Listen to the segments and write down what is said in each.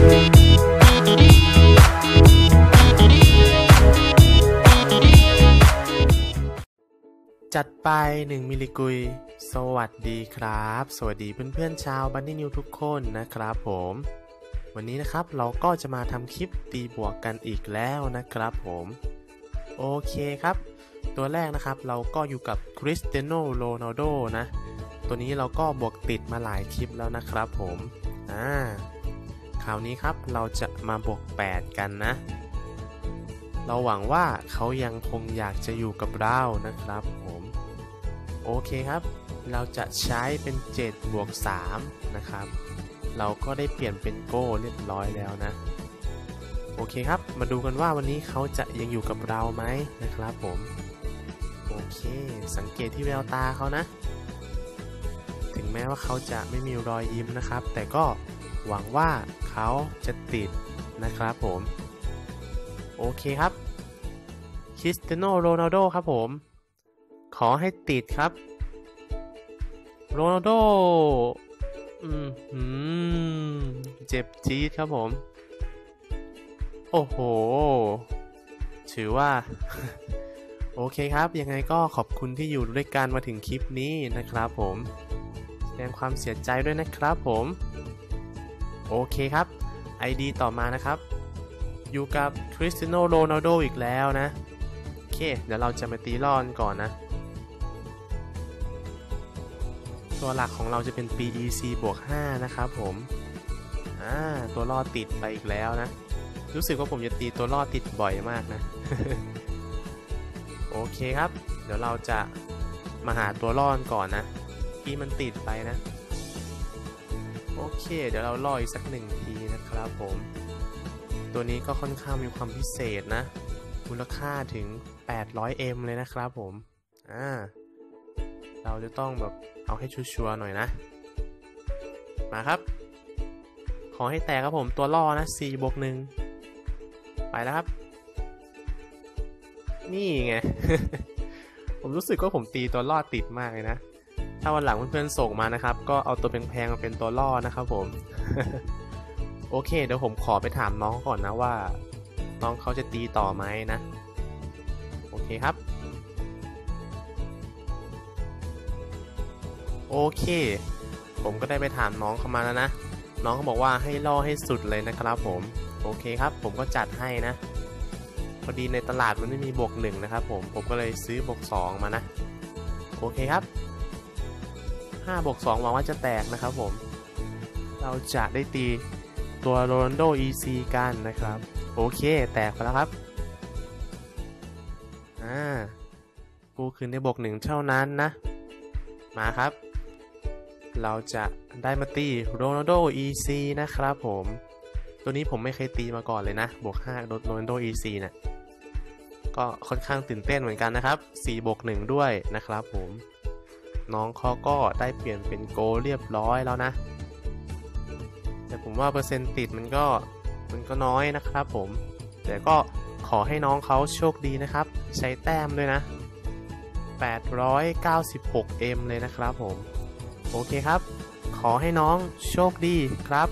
จัดไป1มิลลิกุย สวัสดีครับ สวัสดีเพื่อนๆชาวบันนี่นิวทุกคนนะครับผม วันนี้นะครับเราก็จะมาทำคลิปตีบวกกันอีกแล้วนะครับผม โอเคครับ ตัวแรกนะครับเราก็อยู่กับคริสเตียโนโรนัลโดนะ ตัวนี้เราก็บวกติดมาหลายคลิปแล้วนะครับผม อ่า คราวนี้ครับเราจะมาบวก 8 กันนะ เราหวังว่าเขายังคงอยากจะอยู่กับเรานะครับผมโอเคครับ เราจะใช้เป็น 7 บวก 3 นะครับ เราก็ได้เปลี่ยนเป็นโก้เรียบร้อยแล้วนะ โอเคครับ มาดูกันว่าวันนี้เขาจะยังอยู่กับเราไหมนะครับผม โอเค สังเกตที่แววตาเขานะ ถึงแม้ว่าเขาจะไม่มีรอยยิ้มนะครับ แต่ก็หวังว่า เขาจะติดนะครับผม โอเคครับคริสเตียโนโรนัลโดครับผม ขอให้ติดครับ โรนัลโดอืมหืมเจ็บจี๊ดครับผม โอ้โห ถือว่า โอเคครับ ยังไงก็ขอบคุณที่อยู่ด้วยกันมาถึงคลิปนี้นะครับผม แสดงความเสียใจด้วยนะครับผม โอเคครับ ID ต่อมานะครับ อยู่กับคริสเตียโนโรนัลโดอีกแล้วนะ โอเค เดี๋ยวเราจะมาตีล่อนก่อนนะ ตัวหลักของเราจะเป็น PEC บวก 5 นะครับผม อ่า ตัวล่อติดไปอีกแล้วนะ รู้สึกว่าผมจะตีตัวล่อติดบ่อยมากนะ โอเคครับ เดี๋ยวเราจะมาหาตัวล่อนก่อนนะที่มันติดไปนะ โอเค เดี๋ยวเราลออีกสักหนึ่งทีนะครับผม ตัวนี้ก็ค่อนข้างมีความพิเศษนะ มูลค่าถึง 800M เลยนะครับผม อ่า เราจะต้องแบบเอาให้ชัวร์ๆหน่อยนะ มาครับ ขอให้แตกครับผมตัวล่อนะ4บวก1ไปแล้วครับ นี่ไง ผมรู้สึกว่าผมตีตัวล่อติดมากเลยนะ ถ้าวันหลังเพื่อนๆส่งมานะครับ ก็เอาตัวแพงๆมาเป็นตัวล่อนะครับผม โอเค เดี๋ยวผมขอไปถามน้องก่อนนะว่า น้องเขาจะตีต่อไหมนะ โอเคครับ โอเค ผมก็ได้ไปถามน้องเขามาแล้วนะ น้องเขาบอกว่าให้ล่อให้สุดเลยนะครับผม โอเคครับ ผมก็จัดให้นะ พอดีในตลาดมันไม่มีบวกหนึ่งนะครับผม ผมก็เลยซื้อบวกสองมานะ โอเคครับ 5บวก2หวังว่าจะแตกนะครับผม เราจะได้ตีตัวโรนัลโด EC กันนะครับ โอเค แตกไปแล้วครับ อ่า กูคืนได้บวกหนึ่งเท่านั้นนะ มาครับ เราจะได้มาตีโรนัลโด EC นะครับผม ตัวนี้ผมไม่เคยตีมาก่อนเลยนะ บวก5โรนัลโด EC เนะี่ยก็ค่อนข้างตื่นเต้นเหมือนกันนะครับ4บวก1ด้วยนะครับผม น้องเขาก็ได้เปลี่ยนเป็นโกเรียบร้อยแล้วนะ แต่ผมว่าเปอร์เซ็นต์ติดมันก็มันก็น้อยนะครับผม แต่ก็ขอให้น้องเขาโชคดีนะครับ ใช้แต้มด้วยนะ 896M เลยนะครับผม โอเคครับ ขอให้น้องโชคดีครับ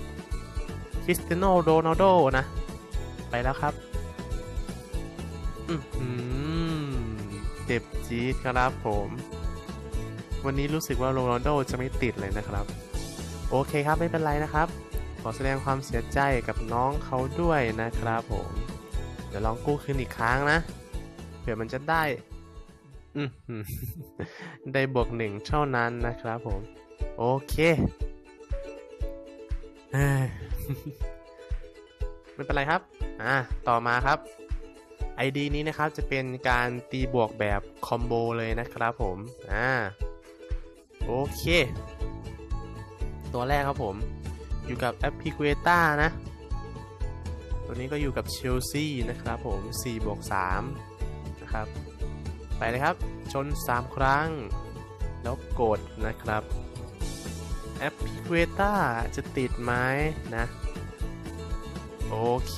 คริสเตียโนโรนัลโดนะ ไปแล้วครับ อือหือเจ็บจี๊ดครับผม วันนี้รู้สึกว่าโรนัลโดจะไม่ติดเลยนะครับ โอเคครับไม่เป็นไรนะครับ ขอแสดงความเสียใจกับน้องเขาด้วยนะครับผม เดี๋ยวลองกู้คืนอีกครั้งนะเผื่อมันจะได้ได้บวกหนึ่งเท่านั้นนะครับผม โอเคไม่เป็นไรครับ อ่า ต่อมาครับ ID นี้นะครับจะเป็นการตีบวกแบบคอมโบเลยนะครับผม อ่า โอเค ตัวแรกครับผมอยู่กับ a p p i q u e t a นะ ตัวนี้ก็อยู่กับเชลซีนะครับผม4บวก3นะครับ ไปเลยครับ ชน 3 ครั้ง แล้วกดนะครับ a p p i q u e t a จะติดไหมนะ โอเค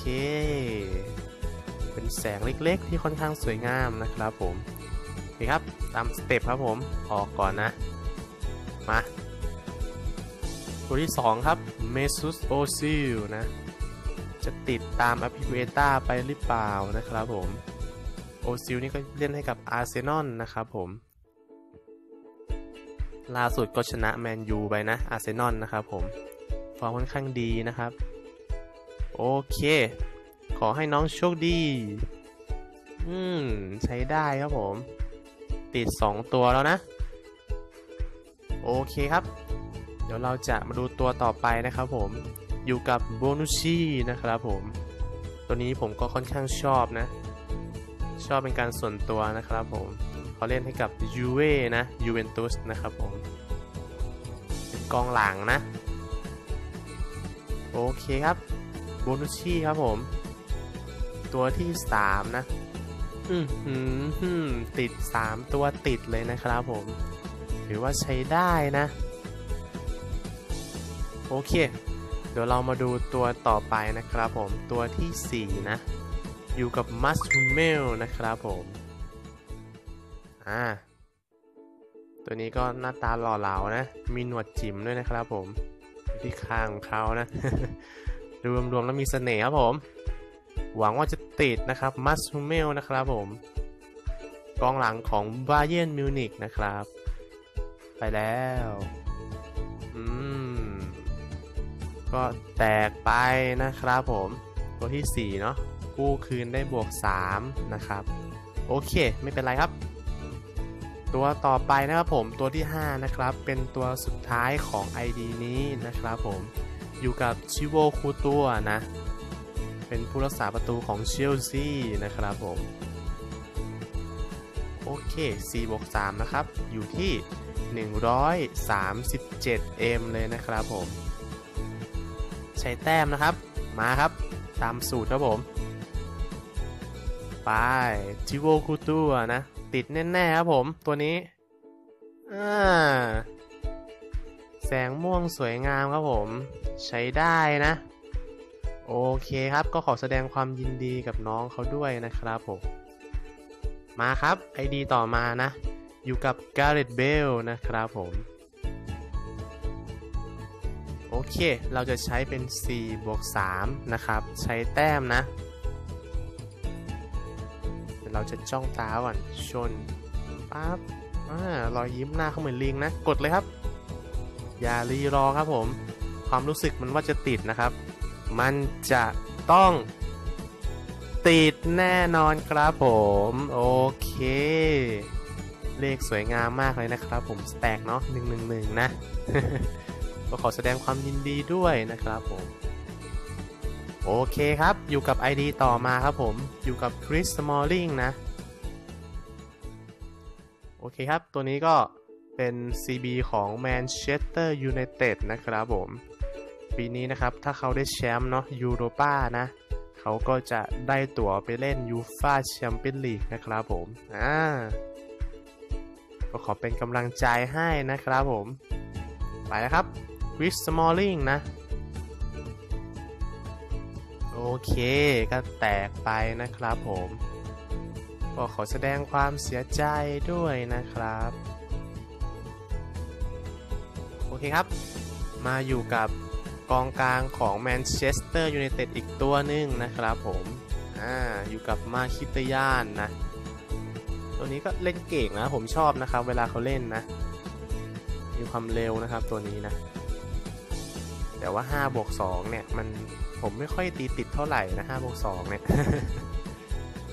เป็นแสงเล็กๆ ที่ค่อนข้างสวยงามนะครับผมโอเคครับ ตามสเต็ปครับผม ออกก่อนนะ มา ตัวที่ 2 ครับเมซุสโอซิลนะ จะติดตามอภิเวตาไปหรือเปล่านะครับผมโอซิลนี่ก็เล่นให้กับอาร์เซนอลนะครับผมล่าสุดก็ชนะแมนยูไปนะอาร์เซนอลนะครับผมฟอร์มค่อนข้างดีนะครับ โอเค ขอให้น้องโชคดี อืม ใช้ได้ครับผม ติด 2 ตัวแล้วนะ โอเคครับ เดี๋ยวเราจะมาดูตัวต่อไปนะครับผมอยู่กับโบนุชีนะครับผม ตัวนี้ผมก็ค่อนข้างชอบนะ ชอบเป็นการส่วนตัวนะครับผมเขาเล่นให้กับยูเว่นะยูเวนตุสนะครับผมเป็นกองหลังนะ โอเคครับโบนุชีครับผม ตัวที่ 3 นะ อือหือติด 3 ตัวติดเลยนะครับผม ถือว่าใช้ได้นะ โอเค เดี๋ยวเรามาดูตัวต่อไปนะครับผม ตัวที่ 4 นะ อยู่กับมัสฮูเมลนะครับผม อ่า ตัวนี้ก็หน้าตาหล่อเหลานะ มีหนวดจิ๋มด้วยนะครับผม ที่ข้างของเขานะ รวมๆแล้วมีเสน่ห์ครับผม หวังว่าจะติดนะครับมัสฮูเมลนะครับผมกองหลังของบาเยนมิวนิกนะครับ ไปแล้ว อืม ก็แตกไปนะครับผม ตัวที่ 4 เนาะกู้คืนได้บวก 3 นะครับ โอเค ไม่เป็นไรครับ ตัวต่อไปนะครับผม ตัวที่ 5 นะครับ เป็นตัวสุดท้ายของ ID นี้นะครับผม อยู่กับชิโวคูตัวนะ เป็นผู้รักษาประตูของเชลซีนะครับผม โอเค4บวก3นะครับ อยู่ที่ 137M เลยนะครับผม ใช้แต้มนะครับ มาครับ ตามสูตรครับผม ไปจิโวคูตัวนะ ติดแน่ ๆ ครับผมตัวนี้ อ่า แสงม่วงสวยงามครับผม ใช้ได้นะ โอเคครับก็ขอแสดงความยินดีกับน้องเขาด้วยนะครับผม มาครับ ID ต่อมานะ อยู่กับ Gareth Bale นะครับผม โอเค เราจะใช้เป็น 4 บวก 3 นะครับ ใช้แต้มนะเดี๋ยวเราจะจ้องตาก่อน ชนปั๊บอ่ารอยยิ้มหน้าเขาเหมือนลิงนะ กดเลยครับ อย่ารีรอครับผม ความรู้สึกมันว่าจะติดนะครับ มันจะต้องติดแน่นอนครับผม โอเค เลขสวยงามมากเลยนะครับ ผมสแต็กเนาะ111นะก็ขอแสดงความยินดีด้วยนะครับผม โอเคครับอยู่กับ ID ต่อมาครับผมอยู่กับคริสสมอลลิงนะ โอเคครับ ตัวนี้ก็เป็น CB ของ Manchester United นะครับผม ปีนี้นะครับ ถ้าเขาได้แชมป์เนาะยูโรป้านะเขาก็จะได้ตั๋วไปเล่นยูฟาแชมเปี้ยนลีกนะครับผม อ่า ก็ขอเป็นกำลังใจให้นะครับผม ไปนะครับคริสสมอลลิงนะ โอเคก็แตกไปนะครับผม ก็ขอแสดงความเสียใจด้วยนะครับ โอเคครับ มาอยู่กับกองกลางของแมนเชสเตอร์ยูไนเต็ดอีกตัวหนึ่งนะครับผม อ่า อยู่กับมาคิตยานนะ ตัวนี้ก็เล่นเก่งนะ ผมชอบนะครับ เวลาเขาเล่นนะ มีความเร็วนะครับตัวนี้นะ แต่ว่า5บวก2เนี่ย มันผมไม่ค่อยตีติดเท่าไหร่นะ5บวก2เนี่ย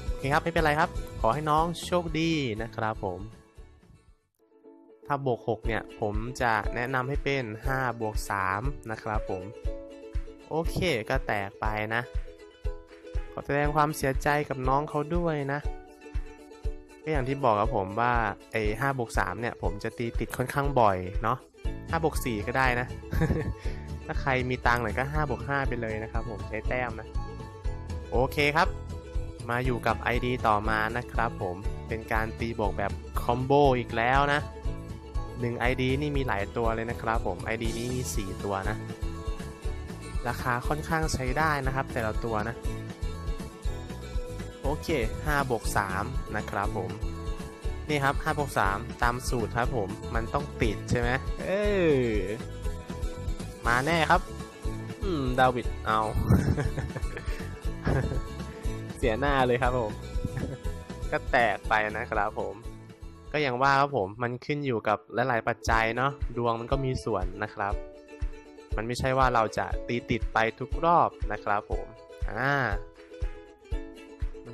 โอเคครับไม่เป็นไรครับ ขอให้น้องโชคดีนะครับผมถ้าบวก 6 เนี่ย ผมจะแนะนำให้เป็น 5 บวก 3 นะครับผม โอเคก็แตกไปนะ ขอแสดงความเสียใจกับน้องเขาด้วยนะ ก็อย่างที่บอกกับผมว่าไอ้5บวก3เนี่ย ผมจะตีติดค่อนข้างบ่อยเนาะ5บวก4ก็ได้นะ ถ้าใครมีตังค์หน่อยก็5บวก5ไปเลยนะครับผมใช้แต้มนะ โอเคครับ มาอยู่กับ ID ต่อมานะครับผมเป็นการตีบวกแบบคอมโบอีกแล้วนะ1 ID นี่มีหลายตัวเลยนะครับผม ID นี้มี 4 ตัวนะ ราคาค่อนข้างใช้ได้นะครับ แต่ละตัวนะ โอเค5บวก3นะครับผม นี่ครับ5บวก3ตามสูตรครับผม มันต้องติดใช่ไหมเออมาแน่ครับ อืม ดาวิด เอา เสียหน้าเลยครับผม ก็แตกไปนะครับผม ก็อย่างว่าครับผม มันขึ้นอยู่กับหลาย ๆ ปัจจัยเนาะ ดวงมันก็มีส่วนนะครับ มันไม่ใช่ว่าเราจะตีติดไปทุกรอบนะครับผม อ่า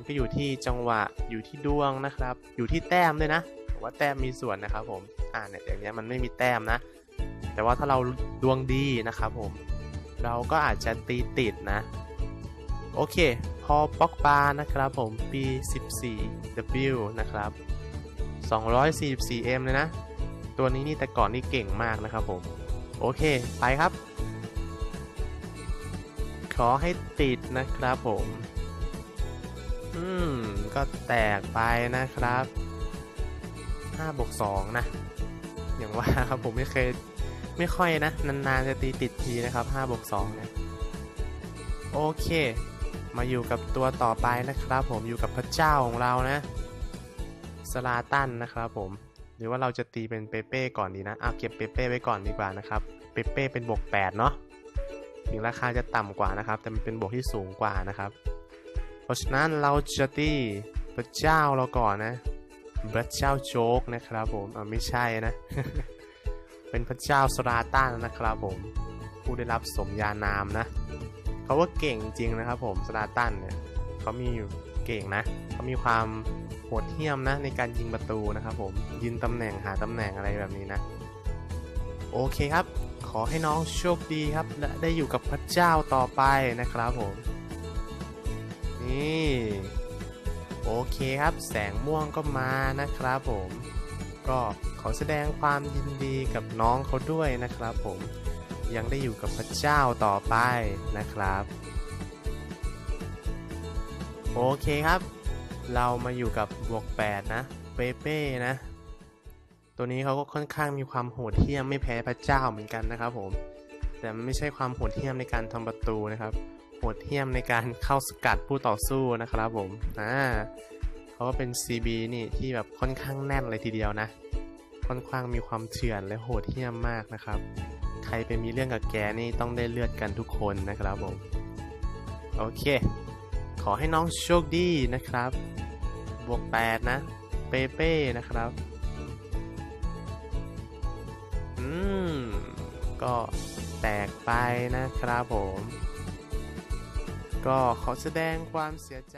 ก็อยู่ที่จังหวะอยู่ที่ดวงนะครับ อยู่ที่แต้มด้วยนะผมว่าแต้มมีส่วนนะครับผมอ่าเนี่ยอย่างเนี้ยมันไม่มีแต้มนะ แต่ว่าถ้าเราดวงดีนะครับผม เราก็อาจจะตีติดนะ โอเค พอป็อกบานะครับผมปี 14W นะครับ 244M เลยนะ ตัวนี้นี่แต่ก่อนนี่เก่งมากนะครับผม โอเค ไปครับ ขอให้ติดนะครับผม อืม ก็แตกไปนะครับ5บวก2นะ อย่างว่าครับผมไม่เคยไม่ค่อยนะ นานๆจะตีติดทีนะครับ5บวก2นี่ยโอเค มาอยู่กับตัวต่อไปนะครับ ผมอยู่กับพระเจ้าของเรานะสลาตันนะครับผม หรือว่าเราจะตีเป็นเปเป้ก่อนดีนะเอาเก็บเปเป้ไว้ก่อนดีกว่านะครับ เปเป้เป็นบวก8เนาะถึงราคาจะต่ำกว่านะครับ แต่มันเป็นบวกที่สูงกว่านะครับ ราะฉะนั้นเราจะตีพระเจ้าเราก่อนนะพระเจ้าโจ๊กนะครับผมอ่าไม่ใช่นะ เป็นพระเจ้าสลาตันนะครับผม ผู้ได้รับสมญานามนะเขาว่าเก่งจริงนะครับผมสลาตันเนี่ยเขามีอยู่เก่งนะเขามีความโหดเหี้ยมนะในการยิงประตูนะครับผมยืนตำแหน่งหาตำแหน่งอะไรแบบนี้นะ โอเคครับ ขอให้น้องโชคดีครับและได้อยู่กับพระเจ้าต่อไปนะครับผม นี่ โอเคครับแสงม่วงก็มานะครับผม ก็ขอแสดงความยินดีกับน้องเขาด้วยนะครับผมยังได้อยู่กับพระเจ้าต่อไปนะครับ โอเคครับ เรามาอยู่กับบวก 8 นะ เปเป้นะ ตัวนี้เขาก็ค่อนข้างมีความโหดเหี้ยมไม่แพ้พระเจ้าเหมือนกันนะครับผม แต่ไม่ใช่ความโหดเหี้ยมในการทำประตูนะครับ หดเหี้ยมในการเข้าสกัดผู้ต่อสู้นะครับผมอ่าเขาก็เป็น CB นี่ที่แบบค่อนข้างแน่นเลยทีเดียวนะ ค่อนข้างมีความเถื่อนและโหดเหี้ยมมากนะครับ ใครไปมีเรื่องกับแกนี่ต้องได้เลือดกันทุกคนนะครับผม โอเค ขอให้น้องโชคดีนะครับ บวก 8 นะ เปเป้นะครับ อืม ก็แตกไปนะครับผม ก็ขอแสดงความเสียใจ